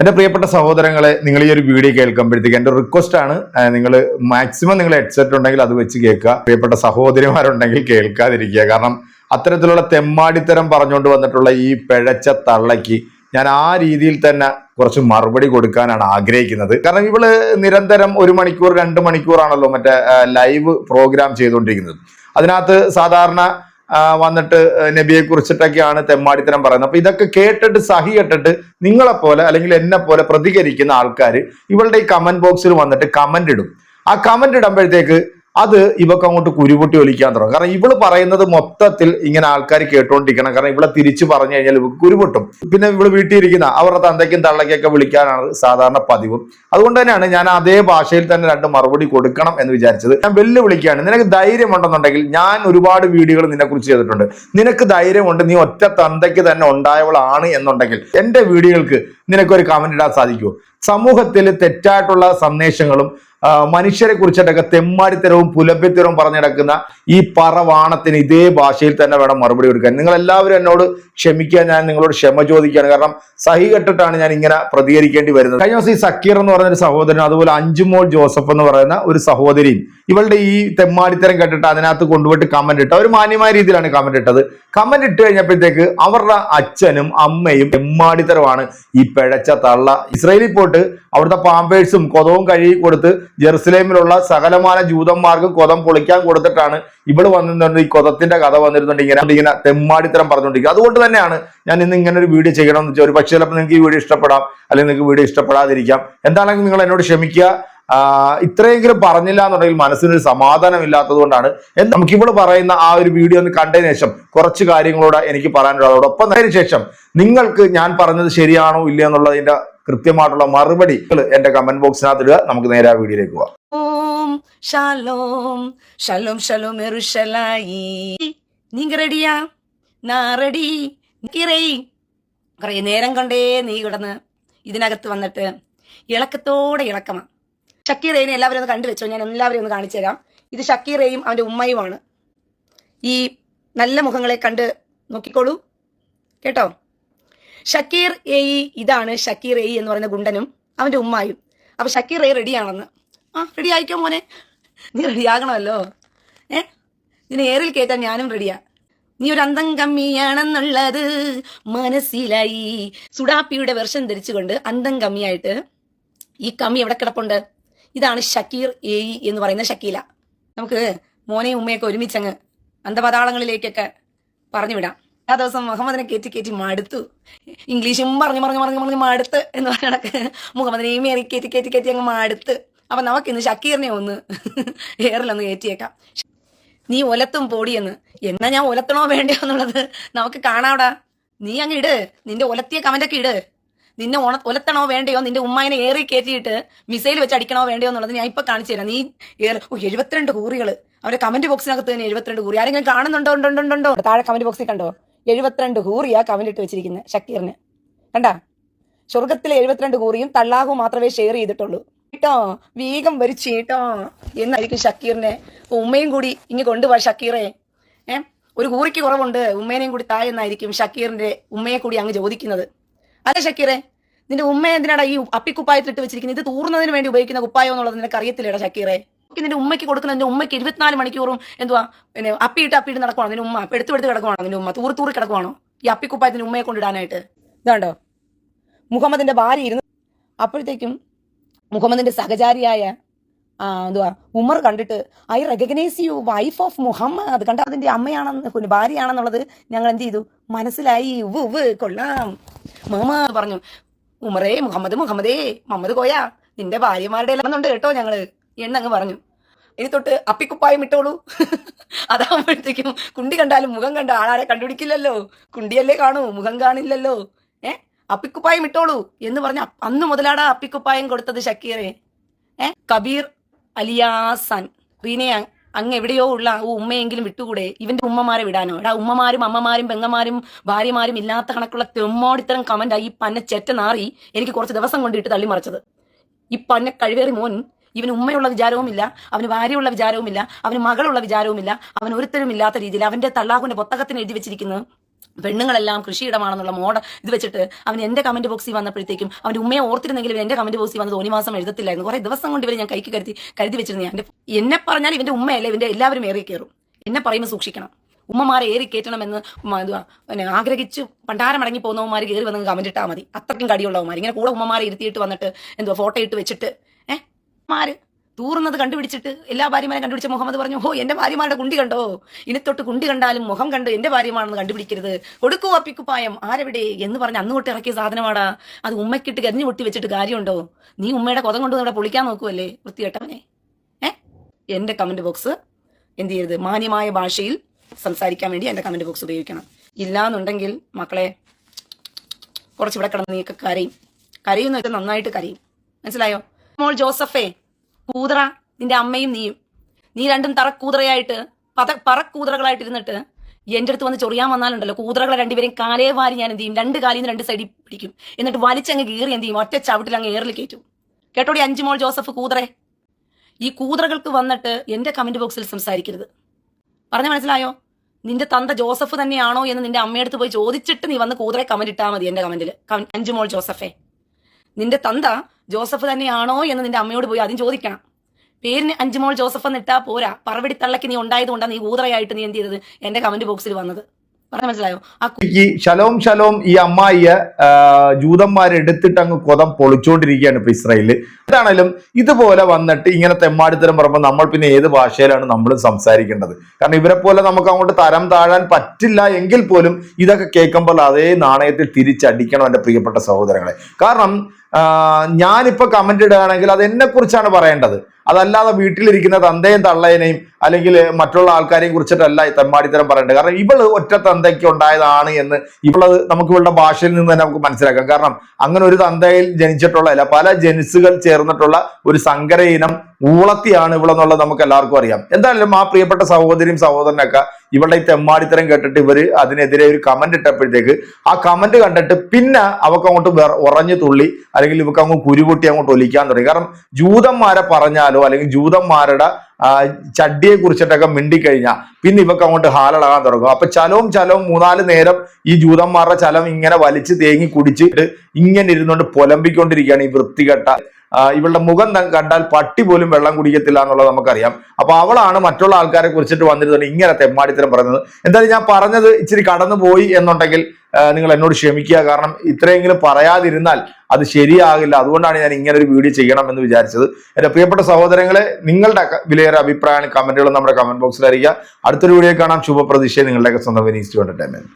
എന്റെ പ്രിയപ്പെട്ട സഹോദരങ്ങളെ നിങ്ങൾ ഈ ഒരു വീഡിയോ കേൾക്കുമ്പോഴത്തേക്ക് എന്റെ റിക്വസ്റ്റ് ആണ് നിങ്ങൾ മാക്സിമം നിങ്ങൾ ഹെഡ്സെറ്റ് ഉണ്ടെങ്കിൽ അത് വെച്ച് കേൾക്കുക. പ്രിയപ്പെട്ട സഹോദരിമാരുണ്ടെങ്കിൽ കേൾക്കാതിരിക്കുക. കാരണം അത്തരത്തിലുള്ള തെമ്മാടിത്തരം പറഞ്ഞുകൊണ്ട് വന്നിട്ടുള്ള ഈ പിഴച്ച തള്ളയ്ക്ക് ഞാൻ ആ രീതിയിൽ തന്നെ കുറച്ച് മറുപടി കൊടുക്കാനാണ് ആഗ്രഹിക്കുന്നത്. കാരണം ഇവൾ നിരന്തരം ഒരു മണിക്കൂർ രണ്ട് മണിക്കൂറാണല്ലോ മറ്റേ ലൈവ് പ്രോഗ്രാം ചെയ്തുകൊണ്ടിരിക്കുന്നത്. അതിനകത്ത് സാധാരണ വന്നിട്ട് നബിയെ കുറിച്ചിട്ടൊക്കെയാണ് തെമ്മാടിത്തരം പറയുന്നത്. അപ്പൊ ഇതൊക്കെ കേട്ടിട്ട് സഹി കേട്ടിട്ട് നിങ്ങളെ പോലെ അല്ലെങ്കിൽ എന്നെ പോലെ പ്രതികരിക്കുന്ന ആൾക്കാർ ഇവളുടെ ഈ കമന്റ് ബോക്സിൽ വന്നിട്ട് കമന്റ് ഇടും. ആ കമന്റ് ഇടുമ്പോഴത്തേക്ക് അത് ഇവക്ക് അങ്ങോട്ട് കുരുപൊട്ടി ഒലിക്കാൻ തുടങ്ങും. കാരണം ഇവൾ പറയുന്നത് മൊത്തത്തിൽ ഇങ്ങനെ ആൾക്കാർ കേട്ടോണ്ടിരിക്കണം. കാരണം ഇവളെ തിരിച്ചു പറഞ്ഞു കഴിഞ്ഞാൽ ഇവക്ക് കുരുപൊട്ടും. പിന്നെ ഇവൾ വീട്ടിൽ ഇരിക്കുന്ന അവരുടെ തന്തയ്ക്കും തള്ളയ്ക്കൊക്കെ വിളിക്കാനാണ് സാധാരണ പതിവ്. അതുകൊണ്ട് തന്നെയാണ് ഞാൻ അതേ ഭാഷയിൽ തന്നെ രണ്ട് മറുപടി കൊടുക്കണം എന്ന് വിചാരിച്ചത്. ഞാൻ വെല്ലുവിളിക്കുകയാണ്. നിനക്ക് ധൈര്യമുണ്ടെന്നുണ്ടെങ്കിൽ ഞാൻ ഒരുപാട് വീഡിയോകൾ നിന്നെക്കുറിച്ച് ചെയ്തിട്ടുണ്ട്. നിനക്ക് ധൈര്യമുണ്ട്. നീ ഒറ്റ തന്തയ്ക്ക് തന്നെ ഉണ്ടായവളാണ് എന്നുണ്ടെങ്കിൽ എന്റെ വീഡിയോകൾക്ക് നിനക്കൊരു കമന്റ് ഇടാൻ സാധിക്കുമോ? സമൂഹത്തിൽ തെറ്റായിട്ടുള്ള സന്ദേശങ്ങളും മനുഷ്യരെ കുറിച്ചിട്ടൊക്കെ തെമ്മാടിത്തരവും പുലഭ്യത്തരവും പറഞ്ഞു നടക്കുന്ന ഈ പറവാണത്തിന് ഇതേ ഭാഷയിൽ തന്നെ വേണം മറുപടി കൊടുക്കാൻ. നിങ്ങൾ എല്ലാവരും എന്നോട് ക്ഷമിക്കാൻ ഞാൻ നിങ്ങളോട് ക്ഷമ ചോദിക്കുകയാണ്. കാരണം സഹി കെട്ടിട്ടാണ് ഞാൻ ഇങ്ങനെ പ്രതികരിക്കേണ്ടി വരുന്നത്. കഴിഞ്ഞ ദിവസം ഈ സക്കീർ എന്ന് പറയുന്ന ഒരു സഹോദരൻ അതുപോലെ അഞ്ചുമോൾ ജോസഫ് എന്ന് പറയുന്ന ഒരു സഹോദരിയും ഇവളുടെ ഈ തെമ്മാടിത്തരം കേട്ടിട്ട് അതിനകത്ത് കൊണ്ടുപോയിട്ട് കമന്റ് ഇട്ട. ഒരു മാന്യമായ രീതിയിലാണ് കമന്റ് ഇട്ടത്. കമന്റ് ഇട്ട് കഴിഞ്ഞപ്പോഴത്തേക്ക് അവരുടെ അച്ഛനും അമ്മയും തെമ്മാടിത്തരമാണ് ഈ പിഴച്ച തള്ള. ഇസ്രയേലിൽ പോയിട്ട് അവിടുത്തെ പാമ്പേഴ്സും കൊതവും കഴുകി കൊടുത്ത് ജെറുസലേമിലുള്ള സകലമാന ജൂതന്മാർക്ക് കൊതം പൊളിക്കാൻ കൊടുത്തിട്ടാണ് ഇവൾ വന്നിട്ടുണ്ട് ഈ കൊതത്തിന്റെ കഥ വന്നിരുന്നുണ്ട് ഇങ്ങനെ ഇങ്ങനെ തെമ്മാടിത്തരം പറഞ്ഞുകൊണ്ടിരിക്കുക അതുകൊണ്ട് തന്നെയാണ് ഞാൻ ഇന്ന് ഇങ്ങനെ ഒരു വീഡിയോ ചെയ്യണമെന്ന് വെച്ചാൽ ഒരു പക്ഷേ ചിലപ്പോൾ നിങ്ങൾക്ക് ഈ വീഡിയോ ഇഷ്ടപ്പെടാം അല്ലെങ്കിൽ നിങ്ങൾക്ക് വീഡിയോ ഇഷ്ടപ്പെടാതിരിക്കാം. എന്താണെങ്കിൽ നിങ്ങൾ എന്നോട് ക്ഷമിക്കുക. ഇത്രയെങ്കിലും പറഞ്ഞില്ല എന്നുണ്ടെങ്കിൽ മനസ്സിനൊരു സമാധാനം ഇല്ലാത്തത് കൊണ്ടാണ് നമുക്കിവിടെ പറയുന്ന ആ ഒരു വീഡിയോ ഒന്ന് കണ്ടതിന് ശേഷം കുറച്ച് കാര്യങ്ങളോട് എനിക്ക് പറയാനുള്ളത് അതോടൊപ്പം അതിന് ശേഷം നിങ്ങൾക്ക് ഞാൻ പറഞ്ഞത് ശരിയാണോ ഇല്ല എന്നുള്ളതിന്റെ കൃത്യമായിട്ടുള്ള മറുപടി എന്റെ കമന്റ് ബോക്സിനകത്ത് ഇടുക നമുക്ക് നേരെ ആ വീഡിയോയിലേക്ക് പോവാം ஓம் ஷாலோம் ஷலோம் ஷலோம் எருஷலாயி நீங்க ரெடியா நான் ரெடி കിറൈ കുറേ നേരം കൊണ്ടേ നീ കിടന്ന് ഇതിനകത്ത് വന്നിട്ട് ഇളക്കത്തോടെ ഇളക്കമാ ഷക്കീറേനെ എല്ലാവരും ഒന്ന് കണ്ടുവെച്ചോ ഞാൻ എല്ലാവരെയും ഒന്ന് കാണിച്ചു തരാം ഇത് ഷക്കീറയും അവൻ്റെ ഉമ്മയുമാണ് ഈ നല്ല മുഖങ്ങളെ കണ്ട് നോക്കിക്കോളൂ കേട്ടോ ഷക്കീർ ഏയി ഇതാണ് ഷക്കീർ ഏയി എന്ന് പറയുന്ന ഗുണ്ടനും അവന്റെ ഉമ്മായും. അപ്പൊ ഷക്കീർ എ റെഡിയാണെന്ന് ആ റെഡി ആയിക്കോ മോനെ? നീ റെഡിയാകണമല്ലോ ഏ? നിന്നെ ഏറിൽ കയറ്റാൻ ഞാനും റെഡിയാ നീ ഒരു അന്തം കമ്മിയാണെന്നുള്ളത് മനസ്സിലായി. സുഡാപ്പിയുടെ വെർഷൻ ധരിച്ചുകൊണ്ട് അന്തം കമ്മിയായിട്ട് ഈ കമ്മി എവിടെ കിടപ്പുണ്ട്? ഇതാണ് ഷക്കീർ എ എന്ന് പറയുന്ന ഷക്കീല. നമുക്ക് മോനെയും ഉമ്മയൊക്കെ ഒരുമിച്ചങ്ങ് അന്തപതാളങ്ങളിലേക്കൊക്കെ പറഞ്ഞു വിടാം ആ ദിവസം മുഹമ്മദിനെ കയറ്റി കയറ്റി മടുത്തു. ഇംഗ്ലീഷും പറഞ്ഞു പറഞ്ഞു പറഞ്ഞു പറഞ്ഞു മടുത്ത് എന്ന് മുഹമ്മദിനെ മുഹമ്മദിനെയും ഏറി കയറ്റി കയറ്റി കയറ്റി അങ്ങ് മടുത്ത്. അപ്പൊ നമുക്ക് ഇന്ന് ഷക്കീറിനെ ഒന്ന് ഏറിലൊന്ന് കയറ്റിയേക്കാം നീ ഒലത്തും പൊടിയെന്ന് എന്നാ. ഞാൻ ഒലത്തണോ വേണ്ടയോ എന്നുള്ളത് നമുക്ക് കാണാവടാ നീ അങ്ങ് ഇട്. നിന്റെ ഒലത്തിയ കമന്റൊക്കെ ഇട്. നിന്നെ ഒണ ഒലത്തണോ വേണ്ടയോ? നിന്റെ ഉമ്മായിനെ ഏറി കയറ്റിയിട്ട് മിസൈൽ വെച്ച് അടിക്കണോ വേണ്ടയോ എന്നുള്ളത് ഞാൻ ഇപ്പൊ കാണിച്ചു തരാം. നീ എഴുപത്തിരണ്ട് കൂറികൾ അവരുടെ കമന്റ് ബോക്സിനകത്ത് തന്നെ എഴുപത്തിരണ്ട് കൂറി. ആരെങ്കിലും കാണുന്നുണ്ടോ? ഉണ്ടോ ഉണ്ടോ? താഴെ കമന്റ് ബോക്സിൽ കണ്ടോ? എഴുപത്തിരണ്ട് ഹൂറിയാ കവലിട്ട് വെച്ചിരിക്കുന്നത് ഷക്കീറിന്. കണ്ടാ? സ്വർഗത്തിലെ എഴുപത്തിരണ്ട് കൂറിയും തള്ളാഹു മാത്രമേ ഷെയർ ചെയ്തിട്ടുള്ളൂ. കേട്ടോ വേഗം വരിച്ചു കേട്ടോ എന്നായിരിക്കും ഷക്കീറിനെ. ഉമ്മയും കൂടി ഇങ്ങ് കൊണ്ടുപോവാ ഷക്കീറെ. ഏ? ഒരു കൂറിക്ക് കുറവുണ്ട് ഉമ്മേനെയും കൂടി താഴെ എന്നായിരിക്കും ഷക്കീറിന്റെ ഉമ്മയെ കൂടി അങ്ങ് ചോദിക്കുന്നത്. അല്ല ഷക്കീറെ നിന്റെ ഉമ്മ എന്തിനാടാ ഈ അപ്പിക്കുപ്പായത്തിലിട്ട് വെച്ചിരിക്കുന്നത് ഇത് തൂർന്നതിന് വേണ്ടി ഉപയോഗിക്കുന്ന കുപ്പായോ എന്നുള്ളത് നിനക്ക് അറിയത്തില്ലേടാ ഷക്കീറെ? നിന്റെ ഉമ്മയ്ക്ക് കൊടുക്കുന്ന നിന്റെ ഉമ്മയ്ക്ക് ഇരുപത്തിനാല് മണിക്കൂറും എന്തുവാ? പിന്നെ അപ്പിയിട്ട് അപ്പിയിട്ട് നടക്കുവാണോ? നിന്റെ ഉമ്മ അപ്പൊ എടുത്തു എടുത്ത് കിടക്കുവാണോ? നിന്റെ ഉമ്മ തൂറി തൂറി കിടക്കുവാണോ? ഈ അപ്പിക്കുപ്പായത്തിന് ഉമ്മയെ കൊണ്ടിടാനായിട്ട്. ഇതാണ്ടോ? മുഹമ്മദിന്റെ ഭാര്യ ഇരുന്ന് അപ്പോഴത്തേക്കും മുഹമ്മദിന്റെ സഹചാരിയായ എന്തുവാ ഉമർ കണ്ടിട്ട് I recognise you wife of Muhammad. കണ്ട അതിന്റെ അമ്മയാണെന്ന് ഭാര്യയാണെന്നുള്ളത് ഞങ്ങൾ എന്ത് ചെയ്തു? മനസ്സിലായി. ഉവ് കൊള്ളാം. മാമ പറഞ്ഞു ഉമറേ മുഹമ്മദ് മുഹമ്മദേ മുഹമ്മദ് കോയ. നിന്റെ ഭാര്യമാരുടെ എല്ലാം ഉണ്ട് കേട്ടോ ഞങ്ങൾ. എന്നങ്ങ് പറഞ്ഞു. ഇനി തൊട്ട് അപ്പിക്കുപ്പായം ഇട്ടോളൂ. അതാകുമ്പോഴത്തേക്കും കുണ്ടി കണ്ടാലും മുഖം കണ്ട ആളാരെ കണ്ടുപിടിക്കില്ലല്ലോ. കുണ്ടിയല്ലേ കാണൂ മുഖം കാണില്ലല്ലോ. ഏ? അപ്പിക്കുപ്പായം ഇട്ടോളൂ എന്ന് പറഞ്ഞ അന്ന് മുതലാടാ അപ്പിക്കുപ്പായം കൊടുത്തത് ഷക്കീറെ. ഏ? കബീർ അലിയാസാൻ. റീനയെ അങ്ങ് എവിടെയോ ഉള്ള ആ ഉമ്മയെങ്കിലും വിട്ടുകൂടെ? ഇവന്റെ ഉമ്മമാരെ വിടാനോ? എടാ ഉമ്മമാരും അമ്മമാരും പെങ്ങന്മാരും ഭാര്യമാരും ഇല്ലാത്ത കണക്കുള്ള തെമ്മോടിത്തരം കമന്റായി ഈ പന്ന ചെറ്റ നാറി എനിക്ക് കുറച്ച് ദിവസം കൊണ്ടിട്ട് തള്ളിമറിച്ചത്. ഈ പന്ന കഴിവേറി മോൻ ഇവന് ഉമ്മയുള്ള വിചാരവുമില്ല അവന് ഭാര്യയുള്ള വിചാരവുമില്ല അവന് മകളുള്ള വിചാരവുമില്ല അവൻ ഒരുത്തരും ഇല്ലാത്ത രീതിയിൽ അവന്റെ തള്ളാഹുവിന്റെ പൊത്തകത്തിന് എഴുതി വെച്ചിരിക്കുന്നത് പെണ്ണുങ്ങളെല്ലാം കൃഷിയിടമാണെന്നുള്ള മോഡ ഇത് വെച്ചിട്ട് അവൻ എന്റെ കമന്റ് ബോക്സിൽ വന്നപ്പോഴത്തേക്കും അവന്റെ ഉമ്മയെ ഓർത്തിരുന്നെങ്കിലും എന്റെ കമന്റ് ബോക്സിൽ വന്നത് മാസം എഴുതത്തില്ലായിരുന്നു. കുറെ ദിവസം കൊണ്ട് ഇവരെ ഞാൻ കൈക്ക് കരുതി കരുതി വെച്ചിരുന്നു ഞാൻ. എന്നെ പറഞ്ഞാൽ ഇവന്റെ ഉമ്മയല്ല ഇവന്റെ എല്ലാവരും ഏറി കയറും. എന്നെ പറയുമ്പോൾ സൂക്ഷിക്കണം. ഉമ്മമാരെ ഏറി കയറ്റണമെന്ന് പിന്നെ ആഗ്രഹിച്ച് പണ്ടാരം മടങ്ങി പോകുന്നവന്മാർ കയറി വന്ന് കമന്റ് ഇട്ടാൽ മതി. അത്രയ്ക്കും കടിയുള്ളവന്മാർ ഇങ്ങനെ കൂടെ ഉമ്മമാരെ ഇരുത്തിയിട്ട് വന്നിട്ട് എന്തോ ഫോട്ടോ ഇട്ട് വെച്ചിട്ട് മാര് തൂറുന്നത് കണ്ടുപിടിച്ചിട്ട് എല്ലാ ഭാര്യമാരെ കണ്ടുപിടിച്ച മുഹമ്മദ് പറഞ്ഞു ഓ എന്റെ ഭാര്യമാരുടെ കുണ്ടി കണ്ടോ? ഇനി തൊട്ട് കുണ്ടി കണ്ടാലും മുഖം കണ്ട് എന്റെ ഭാര്യമാണെന്ന് കണ്ടുപിടിക്കരുത്. കൊടുക്കൂ അപ്പിക്കുപ്പായം ആരെവിടെ? എന്ന് പറഞ്ഞ് അന്ന് തൊട്ട് ഇറക്കിയ സാധനമാടാ. അത് ഉമ്മക്കിട്ട് കരിഞ്ഞു പൊട്ടി വെച്ചിട്ട് കാര്യമുണ്ടോ? നീ ഉമ്മയുടെ കൊതം കൊണ്ട് ഇവിടെ പൊളിക്കാൻ നോക്കുവല്ലേ വൃത്തികെട്ടവനെ? ഏ? എന്റെ കമന്റ് ബോക്സ് എന്ത് ചെയ്യരുത്. മാന്യമായ ഭാഷയിൽ സംസാരിക്കാൻ വേണ്ടി എന്റെ കമന്റ് ബോക്സ് ഉപയോഗിക്കണം. ഇല്ലാന്നുണ്ടെങ്കിൽ മക്കളെ കുറച്ച് ഇവിടെ കിടന്ന് നീക്ക കരയും. കരയുന്ന വെച്ചാൽ നന്നായിട്ട് കരയും. മനസ്സിലായോ? മോൾ ജോസഫേ കൂതറ നിന്റെ അമ്മയും നീയും. നീ രണ്ടും തറക്കൂതറയായിട്ട് പത പറക്കൂതറകളായിട്ട് ഇരുന്നിട്ട് എന്റെ അടുത്ത് വന്ന് ചൊറിയാൻ വന്നാലുണ്ടല്ലോ. കൂതറകളെ രണ്ടുപേരും കാലേ വാരി ഞാൻ എന്ത് ചെയ്യും? രണ്ട് കാലിൽ നിന്ന് രണ്ട് സൈഡിൽ പിടിക്കും. എന്നിട്ട് വലിച്ചങ്ങ് കീറി എന്ത് ചെയ്യും? ഒറ്റ ചവിട്ടിൽ അങ്ങ് ഏറിൽ കയറ്റും. കേട്ടോടി അഞ്ചു മോൾ ജോസഫ് കൂതറേ? ഈ കൂതറകൾക്ക് വന്നിട്ട് എന്റെ കമന്റ് ബോക്സിൽ സംസാരിക്കരുത്. പറഞ്ഞ മനസ്സിലായോ? നിന്റെ തന്ത ജോസഫ് തന്നെയാണോ എന്ന് നിന്റെ അമ്മയടുത്ത് പോയി ചോദിച്ചിട്ട് നീ വന്ന് കൂതറെ കമന്റ് ഇട്ടാൽ മതി എന്റെ കമന്റിൽ അഞ്ചു മോൾ ജോസഫേ. നിന്റെ തന്ത ജോസഫ് തന്നെയാണോ എന്ന് നിന്റെ അമ്മയോട് പോയി ആദ്യം ചോദിക്കണം. പേരിന് അഞ്ചുമോൾ ജോസഫ് എന്നിട്ടാ പോരാ. പറവടി തള്ളക്ക് നീ ഉണ്ടായതുകൊണ്ടാണ് നീ ഊതറയായിട്ട് നീ എന്ത് ചെയ്തത്? എന്റെ കമന്റ് ബോക്സിൽ വന്നത്. മനസ്സിലായോ? ശലോം ശലോം ഈ അമ്മായിയെ ജൂതന്മാരെ ജൂതന്മാരെടുത്തിട്ട് അങ്ങ് കൊതം പൊളിച്ചോണ്ടിരിക്കുകയാണ് ഇപ്പൊ ഇസ്രായേലിൽ എന്താണേലും ഇതുപോലെ വന്നിട്ട് ഇങ്ങനെ തെമ്മാടിത്തരം പറയുമ്പോൾ നമ്മൾ പിന്നെ ഏത് ഭാഷയിലാണ് നമ്മൾ സംസാരിക്കേണ്ടത്? കാരണം ഇവരെ പോലെ നമുക്ക് അങ്ങോട്ട് തരം താഴാൻ പറ്റില്ല എങ്കിൽ പോലും ഇതൊക്കെ കേൾക്കുമ്പോൾ അതേ നാണയത്തിൽ തിരിച്ചടിക്കണം എന്റെ പ്രിയപ്പെട്ട സഹോദരങ്ങളെ. കാരണം ആ, ഞാനിപ്പോ കമന്റ് ഇടുകയാണെങ്കിൽ അത് എന്നെ കുറിച്ചാണ് പറയേണ്ടത്. അതല്ലാതെ വീട്ടിലിരിക്കുന്ന തന്തയും തള്ളേനെയും അല്ലെങ്കിൽ മറ്റുള്ള ആൾക്കാരെയും കുറിച്ചിട്ടല്ല ഈ തെമ്മാടിത്തരം പറയേണ്ടത്. കാരണം ഇവൾ ഒറ്റ തന്തയ്ക്ക് ഉണ്ടായതാണ് എന്ന് ഇവളത് നമുക്ക് ഇവളുടെ ഭാഷയിൽ നിന്ന് തന്നെ നമുക്ക് മനസ്സിലാക്കാം. കാരണം അങ്ങനെ ഒരു തന്തയിൽ ജനിച്ചിട്ടുള്ള അല്ല പല ജനിസുകൾ ചേർന്നിട്ടുള്ള ഒരു സങ്കര ഇനം ഊളത്തിയാണ് ഇവളെന്നുള്ളത് നമുക്ക് എല്ലാവർക്കും അറിയാം. എന്തായാലും ആ പ്രിയപ്പെട്ട സഹോദരിയും സഹോദരനൊക്കെ ഇവളുടെ ഈ തെമ്മാടിത്തരം കേട്ടിട്ട് ഇവർ അതിനെതിരെ ഒരു കമന്റ് ഇട്ടപ്പോഴത്തേക്ക് ആ കമന്റ് കണ്ടിട്ട് പിന്നെ അവക്ക് അങ്ങോട്ട് ഉറഞ്ഞു തുള്ളി അല്ലെങ്കിൽ ഇവക്ക് അങ്ങ് കുരുപൊട്ടി അങ്ങോട്ട് ഒലിക്കാൻ തുടങ്ങി. കാരണം ജൂതന്മാരെ പറഞ്ഞാലോ അല്ലെങ്കിൽ ജൂതന്മാരുടെ ചട്ടിയെ കുറിച്ചിട്ടൊക്കെ മിണ്ടിക്കഴിഞ്ഞാൽ പിന്നെ ഇവക്ക് അങ്ങോട്ട് ഹാലളകാൻ തുടങ്ങും. അപ്പൊ ചലവും ചലവും മൂന്നാൽ നേരം ഈ ജൂതന്മാരുടെ ചലം ഇങ്ങനെ വലിച്ച് തേങ്ങി കുടിച്ചിട്ട് ഇങ്ങനെ ഇരുന്നുകൊണ്ട് പൊലമ്പിക്കൊണ്ടിരിക്കുകയാണ് ഈ വൃത്തികെട്ട ഇവളുടെ മുഖം കണ്ടാൽ പട്ടി പോലും വെള്ളം കുടിക്കത്തില്ല എന്നുള്ളത് നമുക്കറിയാം. അപ്പൊ അവളാണ് മറ്റുള്ള ആൾക്കാരെ കുറിച്ചിട്ട് വന്നിരുന്നത് ഇങ്ങനെ തെമ്മാടിത്തരം പറയുന്നത്. എന്തായാലും ഞാൻ പറഞ്ഞത് ഇച്ചിരി കടന്നു പോയി എന്നുണ്ടെങ്കിൽ നിങ്ങൾ എന്നോട് ക്ഷമിക്കുക. കാരണം ഇത്രയെങ്കിലും പറയാതിരുന്നാൽ അത് ശരിയാകില്ല. അതുകൊണ്ടാണ് ഞാൻ ഇങ്ങനെ ഒരു വീഡിയോ ചെയ്യണം എന്ന് വിചാരിച്ചത്. എന്റെ പ്രിയപ്പെട്ട സഹോദരങ്ങളെ നിങ്ങളുടെ വിലയേറെ അഭിപ്രായങ്ങളും കമന്റുകളും നമ്മുടെ കമന്റ് ബോക്സിൽ അറിയിക്കുക. അടുത്തൊരു വീഡിയോ കാണാം. ശുഭപ്രതീക്ഷ നിങ്ങളുടെയൊക്കെ സ്വന്തം വിനീസ് എന്റർടൈൻമെന്റ്